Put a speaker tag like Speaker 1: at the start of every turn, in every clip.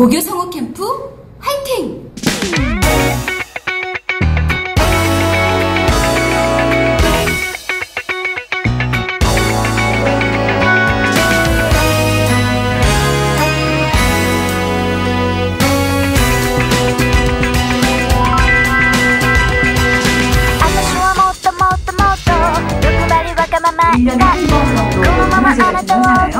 Speaker 1: 고교 성우 캠프 화이팅!
Speaker 2: 일년에 한
Speaker 3: 번으로
Speaker 2: 우리
Speaker 1: 전사가요.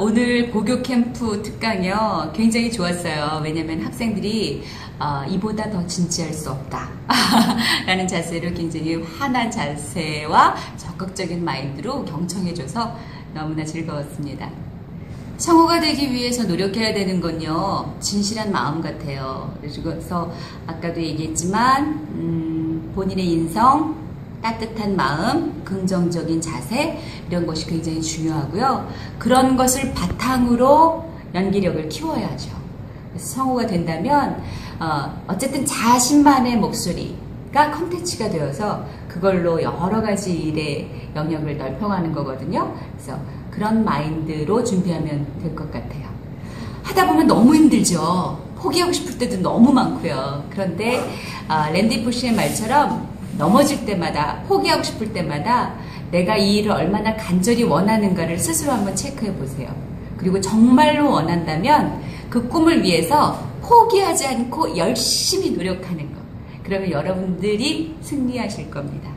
Speaker 1: 오늘 고교 캠프 특강이요. 굉장히 좋았어요. 왜냐면 학생들이 어, 이보다 더 진지할 수 없다. 라는 자세로 굉장히 환한 자세와 적극적인 마인드로 경청해줘서 너무나 즐거웠습니다. 성우가 되기 위해서 노력해야 되는 건요, 진실한 마음 같아요. 그래서 아까도 얘기했지만, 음, 본인의 인성, 따뜻한 마음, 긍정적인 자세, 이런 것이 굉장히 중요하고요. 그런 것을 바탕으로 연기력을 키워야죠. 성우가 된다면, 어, 어쨌든 자신만의 목소리가 컨텐츠가 되어서 그걸로 여러 가지 일의 영역을 넓혀가는 거거든요. 그래서 그런 마인드로 준비하면 될 것 같아요. 하다 보면 너무 힘들죠. 포기하고 싶을 때도 너무 많고요. 그런데 아, 랜디 포시의 말처럼 넘어질 때마다 포기하고 싶을 때마다 내가 이 일을 얼마나 간절히 원하는가를 스스로 한번 체크해 보세요. 그리고 정말로 원한다면 그 꿈을 위해서 포기하지 않고 열심히 노력하는 것. 그러면 여러분들이 승리하실 겁니다.